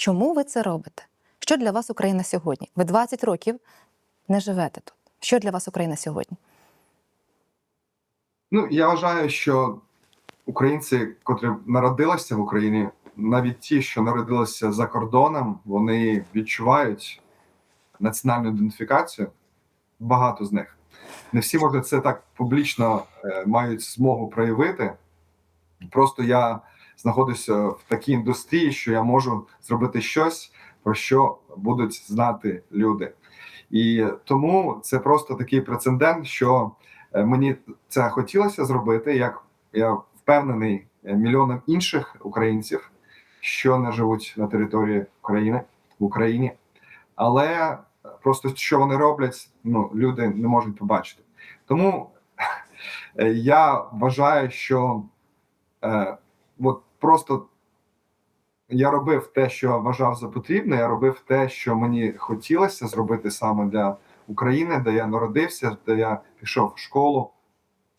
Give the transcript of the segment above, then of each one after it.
Чому ви це робите? Що для вас Україна сьогодні? Ви 20 років не живете тут. Що для вас Україна сьогодні? Ну, я вважаю, що українці, котрі народилися в Україні, навіть ті, що народилися за кордоном, вони відчувають національну ідентифікацію. Багато з них. Не всі, може, це так публічно е, мають змогу проявити. Просто я знаходжуся в такій індустрії, що я можу зробити щось, про що будуть знати люди. І тому це просто такий прецедент, що е, мені це хотілося зробити, як я впевнений е, мільйонам інших українців, що не живуть на території України в Україні, але просто що вони роблять, ну люди не можуть побачити. Тому е, я вважаю, що е, от просто я робив те, що вважав за потрібне. Я робив те, що мені хотілося зробити саме для України, де я народився, де я пішов в школу,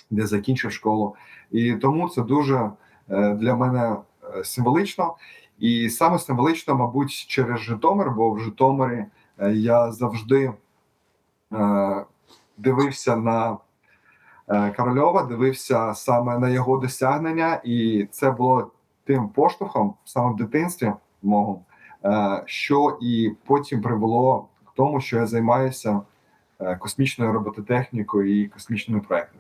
де закінчив школу. І тому це дуже е, для мене е, символично. І саме символично, мабуть, через Житомир, бо в Житомирі е, я завжди дивився на Корольова, дивився саме на його досягнення, і це було тим поштовхом саме в дитинстві мого, е, що і потім привело к тому, що я займаюся е, космічною робототехнікою і космічними проектами.